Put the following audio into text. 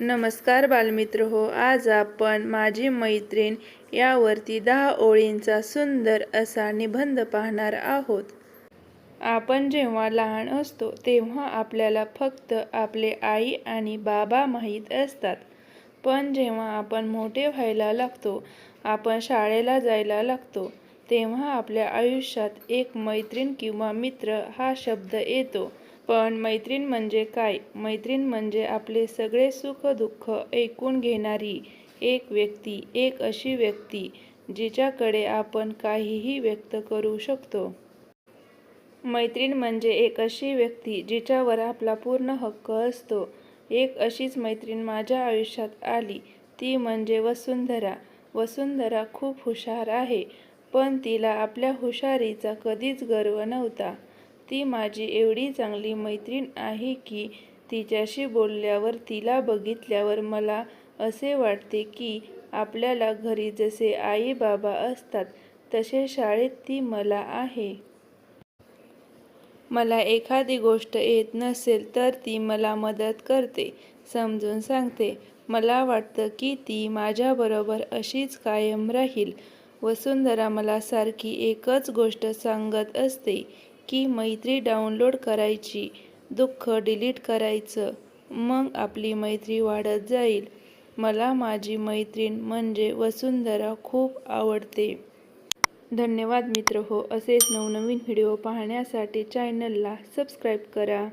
नमस्कार बालमित्र हो आज आपण माझी मैत्रीण यावरती दहा ओळींचा सुंदर असा निबंध पाहणार आहोत. आपण जेव्हा लहान असतो तेव्हा आपल्याला फक्त आपले आई आणि बाबा माहीत असतात. पण जेव्हा आपण मोठे व्हायला लागतो आपण शाळेला जायला लागतो तेव्हा आपल्या आयुष्यात एक मैत्रीण किंवा मित्र हा शब्द येतो. पण मैत्रीण म्हणजे काय? मैत्रीण म्हणजे आपले सगळे सुख दुःख ऐकून घेणारी एक व्यक्ती एक अशी व्यक्ती जिच्याकडे आपण काहीही व्यक्त करू शकतो. मैत्रीण म्हणजे एक अशी व्यक्ती जिच्यावर आपला पूर्ण हक्क असतो. एक अशीच मैत्रीण माझ्या आयुष्यात आली. ती म्हणजे वसुंधरा. वसुंधरा खूप हुशार आहे पण तिला आपल्या हुशारीचा कधीच गर्व नव्हता. ती माझी एवढी चांगली मैत्रीण आहे की तिच्याशी बोलल्यावर तिला बघितल्यावर मला असे वाटते की आपल्याला घरी जसे आई बाबा असतात तसे शाळेत ती मला आहे. मला एखादी गोष्ट येत नसेल तर ती मला मदत करते समजून सांगते. मला वाटतं की ती माझ्याबरोबर अशीच कायम राहील. वसुंधरा मला सारखी एकच गोष्ट सांगत असते की मैत्री डाउनलोड करायची दुःख डिलीट करायचं मग आपली मैत्री वाढत जाईल. मला माझी मैत्रीण म्हणजे वसुंधरा खूप आवडते. धन्यवाद मित्र. हो असेच नवनवीन व्हिडिओ पाहण्यासाठी चॅनलला सबस्क्राईब करा.